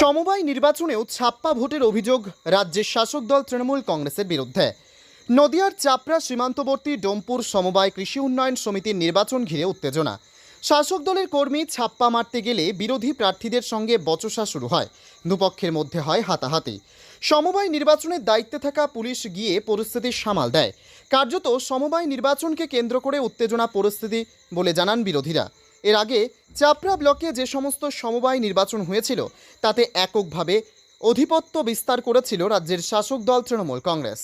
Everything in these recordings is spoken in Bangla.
সমবায় নির্বাচনেও ছাপ্পা ভোটের অভিযোগ রাজ্যের শাসক দল তৃণমূল কংগ্রেসের বিরুদ্ধে। নদিয়ার চাপড়া সীমান্তবর্তী ডোমপুর সমবায় কৃষি উন্নয়ন সমিতির নির্বাচন ঘিরে উত্তেজনা। শাসক দলের কর্মী ছাপ্পা মারতে গেলে বিরোধী প্রার্থীদের সঙ্গে বচসা শুরু হয়। দুপক্ষের মধ্যে হয় হাতাহাতি। সমবায় নির্বাচনের দায়িত্বে থাকা পুলিশ গিয়ে পরিস্থিতি সামাল দেয়। কার্যত সমবায় নির্বাচনকে কেন্দ্র করে উত্তেজনা পরিস্থিতি বলে জানান বিরোধীরা। এর আগে চাপড়া ব্লকে যে সমস্ত সমবায় নির্বাচন হয়েছিল, তাতে এককভাবে অধিপত্য বিস্তার করেছিল রাজ্যের শাসক দল তৃণমূল কংগ্রেস।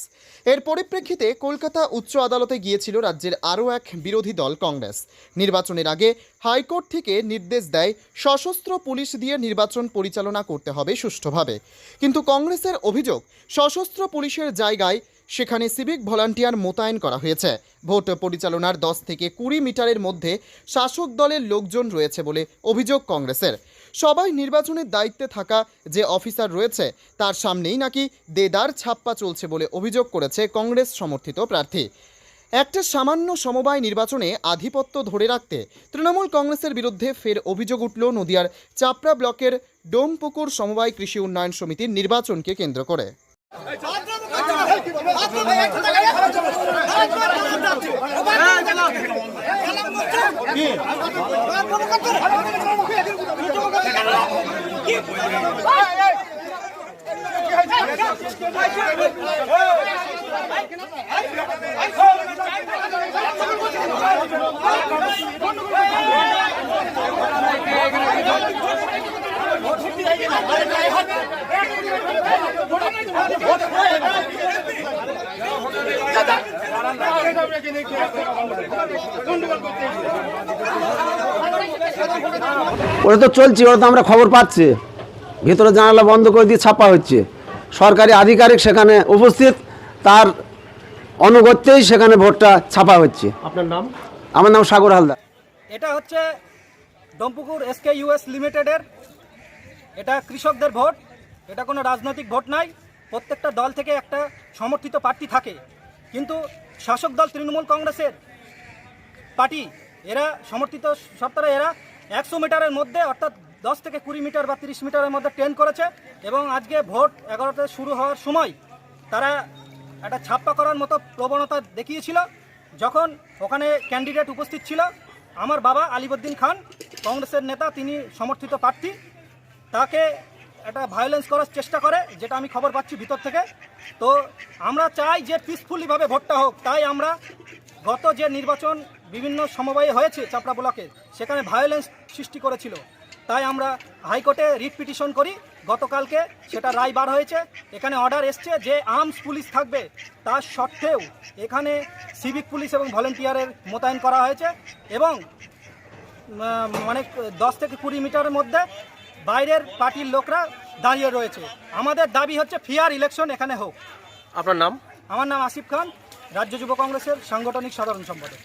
এর পরিপ্রেক্ষিতে কলকাতা উচ্চ আদালতে গিয়েছিল রাজ্যের আরও এক বিরোধী দল কংগ্রেস। নির্বাচনের আগে হাইকোর্ট থেকে নির্দেশ দেয়, সশস্ত্র পুলিশ দিয়ে নির্বাচন পরিচালনা করতে হবে সুষ্ঠুভাবে। কিন্তু কংগ্রেসের অভিযোগ, সশস্ত্র পুলিশের জায়গায় সেখানে সিভিক ভলান্টিয়ার মোতায়েন করা হয়েছে। ভোট পরিচালনার দশ থেকে কুড়ি মিটারের মধ্যে শাসক দলের লোকজন রয়েছে বলে অভিযোগ কংগ্রেসের। সবাই নির্বাচনের দায়িত্বে থাকা যে অফিসার রয়েছে, তার সামনেই নাকি দেদার ছাপ্পা চলছে বলে অভিযোগ করেছে কংগ্রেস সমর্থিত প্রার্থী। একটা সামান্য সমবায় নির্বাচনে আধিপত্য ধরে রাখতে তৃণমূল কংগ্রেসের বিরুদ্ধে ফের অভিযোগ উঠল নদিয়ার চাপড়া ব্লকের ডোমপুকুর সমবায় কৃষি উন্নয়ন সমিতির নির্বাচনকে কেন্দ্র করে। Hey! ওটা তো চলছে ওটা তো আমরা খবর পাচ্ছি। ভিতরে জানালা বন্ধ করে দিয়ে ছাপা হচ্ছে। সরকারি আধিকারিক সেখানে উপস্থিত তার অনুগত্যেই সেখানে ভোটটা ছাপা হচ্ছে। আপনার নাম? আমার নাম সাগর হালদার। এটা হচ্ছে দমপুকুর এসকে ইউএস লিমিটেডের। এটা কৃষকদের ভোট এটা কোনো রাজনৈতিক ভোট নাই। প্রত্যেকটা দল থেকে একটা সমর্থিত প্রার্থী থাকে। কিন্তু শাসক দল তৃণমূল কংগ্রেসের পার্টি, এরা সমর্থিত সত্তরে এরা একশো মিটারের মধ্যে, অর্থাৎ দশ থেকে কুড়ি মিটার বা তিরিশ মিটারের মধ্যে ট্রেন করেছে এবং আজকে ভোট এগারোতে শুরু হওয়ার সময় তারা একটা ছাপ্পা করার মতো প্রবণতা দেখিয়েছিল। যখন ওখানে ক্যান্ডিডেট উপস্থিত ছিল, আমার বাবা আলিবুদ্দিন খান, কংগ্রেসের নেতা, তিনি সমর্থিত প্রার্থী, তাকে একটা ভায়োলেন্স করার চেষ্টা করে, যেটা আমি খবর পাচ্ছি ভিতর থেকে। তো আমরা চাই যে পিসফুলিভাবে ভোটটা হোক, তাই আমরা গত যে নির্বাচন বিভিন্ন সমবায়ে হয়েছে চাপড়া ব্লকে, সেখানে ভায়োলেন্স সৃষ্টি করেছিল। তাই আমরা হাইকোর্টে রিট পিটিশন করি, গতকালকে সেটা রায় বার হয়েছে। এখানে অর্ডার এসছে যে আর্মস পুলিশ থাকবে তার সত্ত্বেও এখানে সিভিক পুলিশ এবং ভলেন্টিয়ারের মোতায়েন করা হয়েছে এবং মানে দশ থেকে কুড়ি মিটারের মধ্যে বাইরের পার্টির লোকরা দাঁড়িয়ে রয়েছে। আমাদের দাবি হচ্ছে ফিয়ার ইলেকশন এখানে হোক। আপনার নাম? আমার নাম আসিফ খান রাজ্য যুব কংগ্রেসের সাংগঠনিক সাধারণ সম্পাদক।